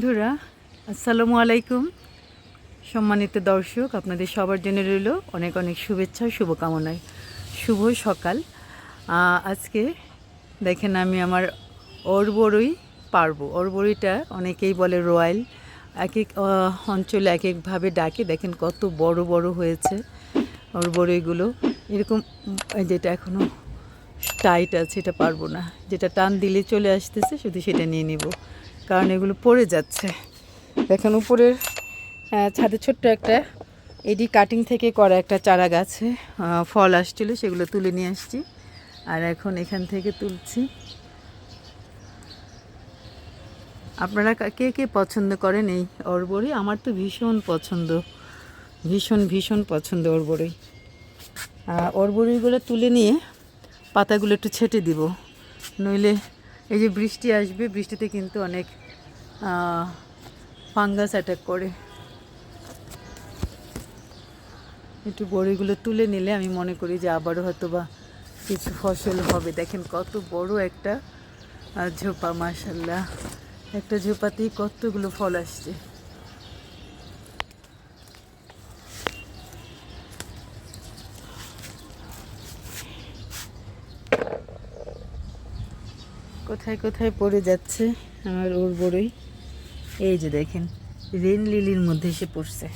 বন্ধুরা, আসসালামু আলাইকুম। সম্মানিত দর্শক, আপনাদের সবার জন্য রইল অনেক অনেক শুভেচ্ছা শুভকামনায়। শুভ সকাল। আজকে দেখেন আমি আমার অরবরই পারব। অরবরিটা অনেকেই বলে রয়্যাল। এক এক অঞ্চলে এক একভাবে ডাকে। দেখেন কত বড় বড় হয়েছে অরবরইগুলো। এরকম যেটা এখনও টাইট আছে, এটা পারব না। যেটা টান দিলে চলে আসতেছে, শুধু সেটা নিয়ে নিব। কারণ এগুলো পড়ে যাচ্ছে। দেখেন উপরের ছাদে ছোট্ট একটা এডি কাটিং থেকে করা একটা চারা গাছে ফল আসছিল, সেগুলো তুলে নিয়ে আসছি। আর এখন এখান থেকে তুলছি। আপনারা কে কে পছন্দ করেন এই অরবরি? আমার তো ভীষণ পছন্দ। ভীষণ ভীষণ পছন্দ অরবরি। অরবরিগুলো তুলে নিয়ে পাতাগুলো একটু ছেটে দিব। নইলে এই যে বৃষ্টি আসবে, বৃষ্টিতে কিন্তু অনেক ফাঙ্গাস অ্যাটাক করে। একটু বড়িগুলো তুলে নিলে আমি মনে করি যে আবারও হয়তো বা কিছু ফসল হবে। দেখেন কত বড় একটা ঝোপা মাসাল্লাহ একটা ঝোপাতেই কতগুলো ফল আসছে। কোথায় কোথায় পড়ে যাচ্ছে আমার ওর বড়ই? এই যে দেখেন, রেন লিলির মধ্যে এসে পড়ছে।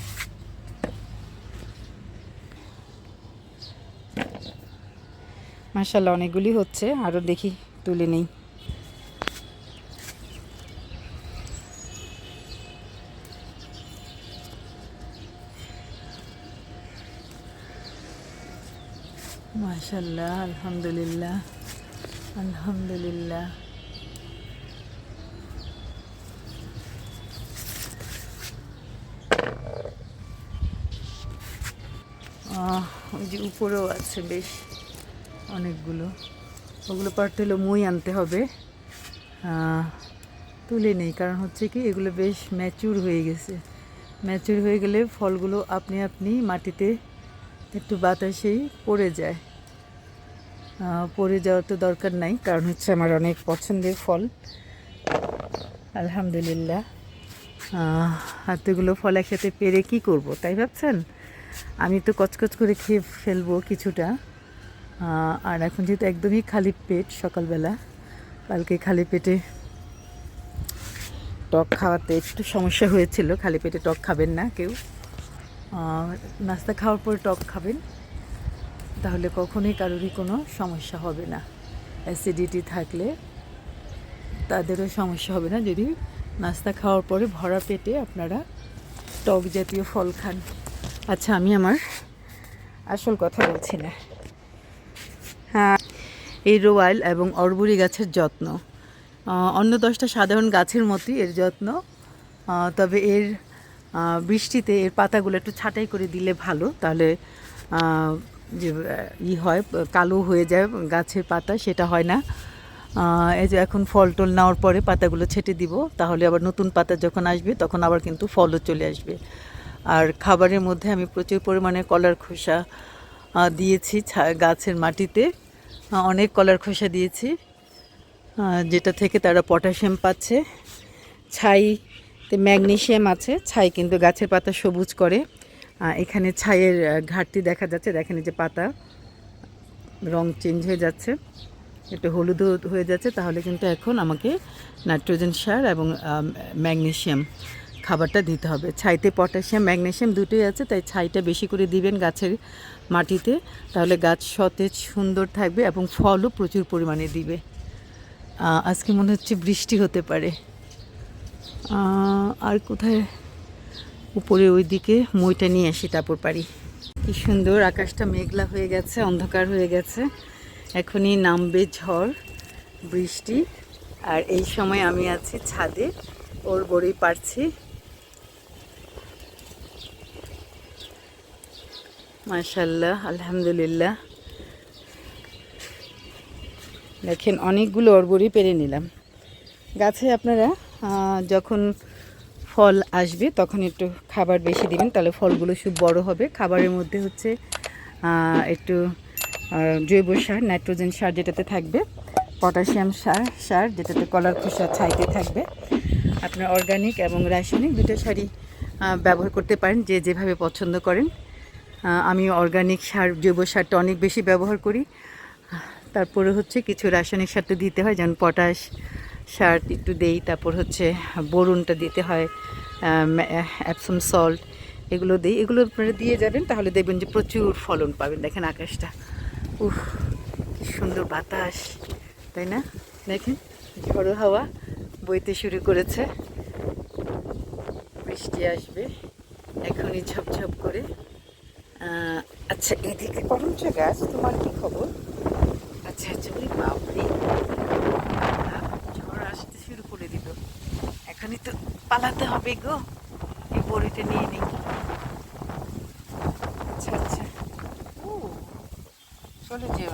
মাসাল্লাহ অনেকগুলি হচ্ছে আরও দেখি, তুলে নেই। মাশাল্লাহ আলহামদুলিল্লাহ আলহামদুলিল্লাহ। ওই যে উপরেও আছে বেশ অনেকগুলো। ওগুলো পারতে হলে মই আনতে হবে। তুলে নেই কারণ হচ্ছে কি এগুলো বেশ ম্যাচুর হয়ে গেছে। ম্যাচুর হয়ে গেলে ফলগুলো আপনি আপনি মাটিতে একটু বাতাসেই পড়ে যায়। পড়ে যাওয়ার তো দরকার নাই কারণ হচ্ছে আমার অনেক পছন্দের ফল। আলহামদুলিল্লাহ। আহ, এতগুলো ফল একসাথে পেরে কি করব তাই ভাবছেন? আমি তো কচকচ করে খেয়ে ফেলব কিছুটা। আর এখন যেহেতু একদমই খালি পেট সকালবেলা, কালকে খালি পেটে টক খাওয়াতে একটু সমস্যা হয়েছিল, খালি পেটে টক খাবেন না কেউ। নাস্তা খাওয়ার পরে টক খাবেন, তাহলে কখনোই কারোরই কোনো সমস্যা হবে না। অ্যাসিডিটি থাকলে তাদেরও সমস্যা হবে না। যদি নাস্তা খাওয়ার পরে ভরা পেটে আপনারা টক জাতীয় ফল খান। আচ্ছা আমি আমার আসল কথা বলছি না। হ্যাঁ এই রোয়াল এবং অরবুরি গাছের যত্ন। অন্য দশটা সাধারণ গাছের মতোই এর যত্ন। তবে এর বৃষ্টিতে এর পাতাগুলো একটু ছাঁটাই করে দিলে ভালো। তাহলে যে ই হয়, কালো হয়ে যায় গাছের পাতা, সেটা হয় না। এই যে এখন ফল টল নেওয়ার পরে পাতাগুলো ছেটে দিব। তাহলে আবার নতুন পাতা যখন আসবে, তখন আবার কিন্তু ফলও চলে আসবে। আর খাবারের মধ্যে আমি প্রচুর পরিমাণে কলার খোসা দিয়েছি গাছের মাটিতে। অনেক কলার খোসা দিয়েছি যেটা থেকে তারা পটাশিয়াম পাচ্ছে। ছাইতে ম্যাগনেশিয়াম আছে, ছাই কিন্তু গাছের পাতা সবুজ করে। এখানে ছাইয়ের ঘাটতি দেখা যাচ্ছে, দেখেন যে পাতা, রং চেঞ্জ হয়ে যাচ্ছে। একটু হলুদ হয়ে যাচ্ছে, তাহলে কিন্তু এখন আমাকে নাইট্রোজেন সার এবং ম্যাগনেশিয়াম খাবারটা দিতে হবে। ছাইতে পটাশিয়াম, ম্যাগনেশিয়াম দুটোই আছে, তাই ছাইটা বেশি করে দিবেন গাছের মাটিতে, তাহলে গাছ সতেজ, সুন্দর থাকবে এবং ফলও প্রচুর পরিমাণে দিবে। আজকে মনে হচ্ছে বৃষ্টি হতে পারে। আর কোথায়? উপরে ওই দিকে মইটা নিয়ে আসি, তারপর পারি। কি সুন্দর, আকাশটা মেঘলা হয়ে গেছে, অন্ধকার হয়ে গেছে। এখনই নামবে ঝড়, বৃষ্টি। আর এই সময় আমি আছি ছাদে, ওর বড়ি পারছি। মাশাল্লাহ আলহামদুলিল্লাহ। দেখেন, অনেকগুলো অরবরি পেরে নিলাম। গাছে আপনারা যখন ফল আসবে, তখন একটু খাবার বেশি দিবেন, তাহলে ফলগুলো খুব বড় হবে। খাবারের মধ্যে হচ্ছে একটু জৈব সার, নাইট্রোজেন সার যেটাতে থাকবে, পটাশিয়াম সার সার যেটাতে কলার খোসা ছাইতে থাকবে। আপনার অর্গানিক এবং রাসায়নিক দুটো সারই ব্যবহার করতে পারেন, যে যেভাবে পছন্দ করেন। আমি অর্গানিক সার, জৈব সারটা অনেক বেশি ব্যবহার করি। তারপরে হচ্ছে কিছু রাসায়নিক সারটা দিতে হয়, যেমন পটাশ সার একটু দেই, তারপর হচ্ছে বোরনটা দিতে হয় অ্যাপসম সল্ট এগুলো দিই। এগুলো আপনারা দিয়ে যাবেন, তাহলে দেখবেন যে প্রচুর ফলন পাবেন। দেখেন আকাশটা। উফ, কি সুন্দর বাতাস, তাই না? দেখেন, ঝড়ো হাওয়া বইতে শুরু করেছে। বৃষ্টি আসবে, এখনই ঝপঝপ করে। আচ্ছা এদিকে করমচা গাছ তোমার কি খবর? আচ্ছা আচ্ছা ওই বাপরে ঝড় আসতে শুরু করে দিল। এখনই তো পালাতে হবে গো। এই বড়িটা নিয়ে নিই। আচ্ছা আচ্ছা। ও চলে যেও